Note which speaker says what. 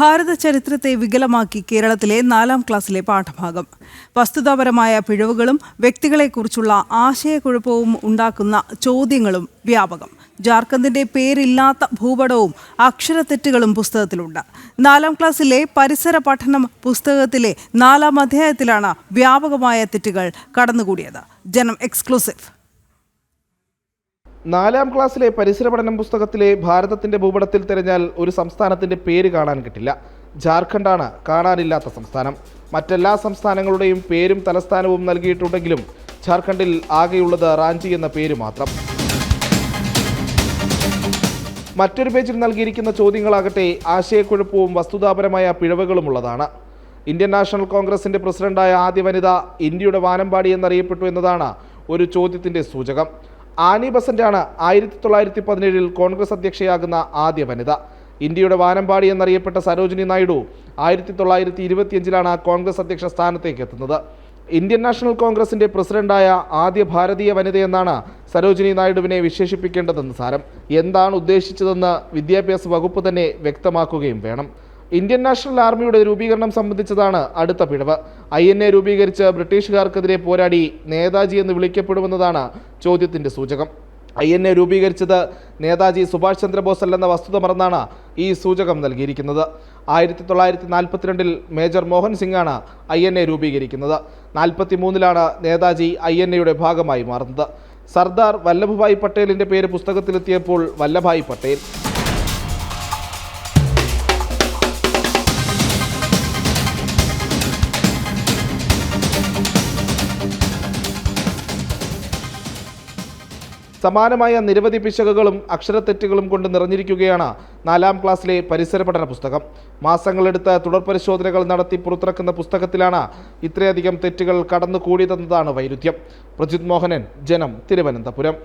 Speaker 1: ഭാരത ചരിത്രത്തെ വികലമാക്കി കേരളത്തിലെ നാലാം ക്ലാസ്സിലെ പാഠഭാഗം. വസ്തുതാപരമായ പിഴവുകളും വ്യക്തികളെക്കുറിച്ചുള്ള ആശയക്കുഴപ്പവും ഉണ്ടാക്കുന്ന ചോദ്യങ്ങളും വ്യാപകം. ജാർഖണ്ഡിന്റെ പേരില്ലാത്ത ഭൂപടവും അക്ഷരത്തെറ്റുകളും പുസ്തകത്തിലുണ്ട്. നാലാം ക്ലാസ്സിലെ പരിസര പഠനം പുസ്തകത്തിലെ നാലാം അധ്യായത്തിലാണ് വ്യാപകമായ തെറ്റുകൾ കടന്നുകൂടിയത്. ജനം എക്സ്ക്ലൂസീവ്.
Speaker 2: നാലാം ക്ലാസ്സിലെ പരിസര പഠനം പുസ്തകത്തിലെ ഭാരതത്തിന്റെ ഭൂപടത്തിൽ തിരഞ്ഞാൽ ഒരു സംസ്ഥാനത്തിന്റെ പേര് കാണാൻ കിട്ടില്ല. ജാർഖണ്ഡാണ് കാണാനില്ലാത്ത സംസ്ഥാനം. മറ്റെല്ലാ സംസ്ഥാനങ്ങളുടെയും പേരും തലസ്ഥാനവും നൽകിയിട്ടുണ്ടെങ്കിലും ജാർഖണ്ഡിൽ ആകെയുള്ളത് റാഞ്ചി എന്ന പേര് മാത്രം. മറ്റൊരു പേജിൽ നൽകിയിരിക്കുന്ന ചോദ്യങ്ങളാകട്ടെ ആശയക്കുഴപ്പവും വസ്തുതാപരമായ പിഴവുകളുമുള്ളതാണ് ഇന്ത്യൻ നാഷണൽ കോൺഗ്രസിന്റെ പ്രസിഡന്റായ ആദ്യ വനിത ഇന്ത്യയുടെ വാനമ്പാടി എന്നറിയപ്പെട്ടു എന്നതാണ് ഒരു ചോദ്യത്തിന്റെ സൂചകം. ആനി ബസന്റാണ് ആയിരത്തി തൊള്ളായിരത്തി പതിനേഴിൽ കോൺഗ്രസ് അധ്യക്ഷയാകുന്ന ആദ്യ വനിത. ഇന്ത്യയുടെ വാനമ്പാടി എന്നറിയപ്പെട്ട സരോജിനി നായിഡു ആയിരത്തി തൊള്ളായിരത്തി ഇരുപത്തിയഞ്ചിലാണ് കോൺഗ്രസ് അധ്യക്ഷ സ്ഥാനത്തേക്ക് എത്തുന്നത്. ഇന്ത്യൻ നാഷണൽ കോൺഗ്രസിന്റെ പ്രസിഡന്റായ ആദ്യ ഭാരതീയ വനിതയെന്നാണ് സരോജിനി നായിഡുവിനെ വിശേഷിപ്പിക്കേണ്ടതെന്ന് സാരം. എന്താണ് ഉദ്ദേശിച്ചതെന്ന് വിദ്യാഭ്യാസ വകുപ്പ് തന്നെ വ്യക്തമാക്കുകയും വേണം. ഇന്ത്യൻ നാഷണൽ ആർമിയുടെ രൂപീകരണം സംബന്ധിച്ചതാണ് അടുത്ത പിഴവ്. ഐ എൻ എ രൂപീകരിച്ച് ബ്രിട്ടീഷുകാർക്കെതിരെ പോരാടി നേതാജി എന്ന് വിളിക്കപ്പെടുമെന്നതാണ് ചോദ്യത്തിന്റെ സൂചകം. ഐ എൻ എ രൂപീകരിച്ചത് നേതാജി സുഭാഷ് ചന്ദ്രബോസ് അല്ലെന്ന വസ്തുത മറന്നാണ് ഈ സൂചകം നൽകിയിരിക്കുന്നത്. ആയിരത്തി തൊള്ളായിരത്തി നാൽപ്പത്തിരണ്ടിൽ മേജർ മോഹൻ സിംഗാണ് ഐ എൻ എ രൂപീകരിക്കുന്നത്. നാൽപ്പത്തി മൂന്നിലാണ് നേതാജി ഐ എൻ എയുടെ ഭാഗമായി മാറുന്നത്. സർദാർ വല്ലഭായ് പട്ടേലിന്റെ പേര് പുസ്തകത്തിലെത്തിയപ്പോൾ വല്ലഭായ് പട്ടേൽ. സമാനമായ നിരവധി പിശകുകളും അക്ഷരത്തെറ്റുകളും കൊണ്ട് നിറഞ്ഞിരിക്കുകയാണ് നാലാം ക്ലാസ്സിലെ പരിസര പഠന പുസ്തകം. മാസങ്ങളെടുത്ത് തുടർ പരിശോധനകൾ നടത്തി പുറത്തിറക്കുന്ന പുസ്തകത്തിലാണ് ഇത്രയധികം തെറ്റുകൾ കടന്നുകൂടിയതെന്നതാണ് വൈരുദ്ധ്യം. പ്രജിത് മോഹനൻ ജനം തിരുവനന്തപുരം.